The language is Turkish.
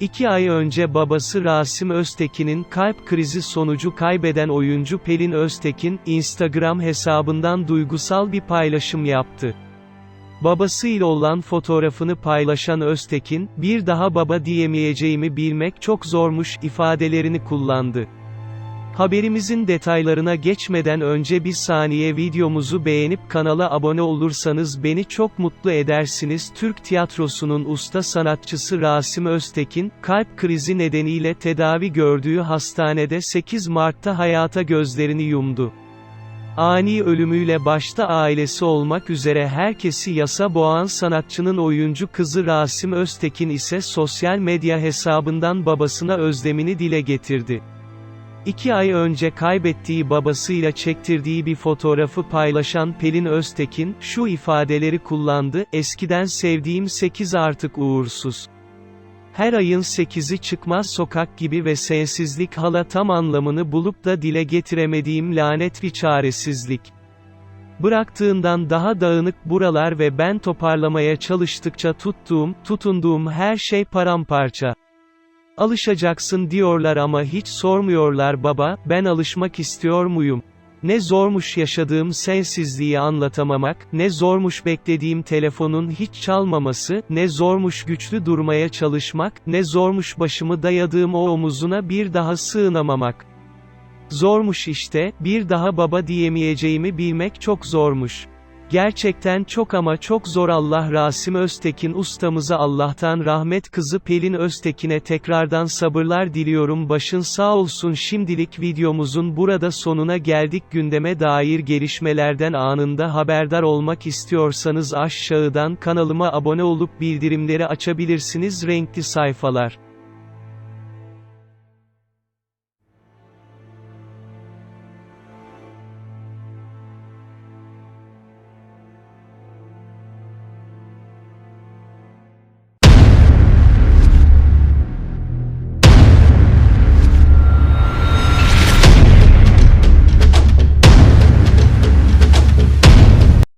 İki ay önce babası Rasim Öztekin'in kalp krizi sonucu kaybeden oyuncu Pelin Öztekin, Instagram hesabından duygusal bir paylaşım yaptı. Babasıyla olan fotoğrafını paylaşan Öztekin, bir daha baba diyemeyeceğimi bilmek çok zormuş ifadelerini kullandı. Haberimizin detaylarına geçmeden önce bir saniye videomuzu beğenip kanala abone olursanız beni çok mutlu edersiniz. Türk tiyatrosunun usta sanatçısı Rasim Öztekin, kalp krizi nedeniyle tedavi gördüğü hastanede 8 Mart'ta hayata gözlerini yumdu. Ani ölümüyle başta ailesi olmak üzere herkesi yasa boğan sanatçının oyuncu kızı Rasim Öztekin ise sosyal medya hesabından babasına özlemini dile getirdi. İki ay önce kaybettiği babasıyla çektirdiği bir fotoğrafı paylaşan Pelin Öztekin, şu ifadeleri kullandı, eskiden sevdiğim 8 artık uğursuz. Her ayın 8'i çıkmaz sokak gibi ve sensizlik hala tam anlamını bulup da dile getiremediğim lanet bir çaresizlik. Bıraktığından daha dağınık buralar ve ben toparlamaya çalıştıkça tuttuğum, tutunduğum her şey paramparça. Alışacaksın diyorlar ama hiç sormuyorlar baba, ben alışmak istiyor muyum? Ne zormuş yaşadığım sensizliği anlatamamak, ne zormuş beklediğim telefonun hiç çalmaması, ne zormuş güçlü durmaya çalışmak, ne zormuş başımı dayadığım o omuzuna bir daha sığınamamak. Zormuş işte, bir daha baba diyemeyeceğimi bilmek çok zormuş. Gerçekten çok ama çok zor Allah Rasim Öztekin ustamıza Allah'tan rahmet kızı Pelin Öztekin'e tekrardan sabırlar diliyorum. Başın sağ olsun. Şimdilik videomuzun burada sonuna geldik. Gündeme dair gelişmelerden anında haberdar olmak istiyorsanız aşağıdan kanalıma abone olup bildirimleri açabilirsiniz. Renkli sayfalar.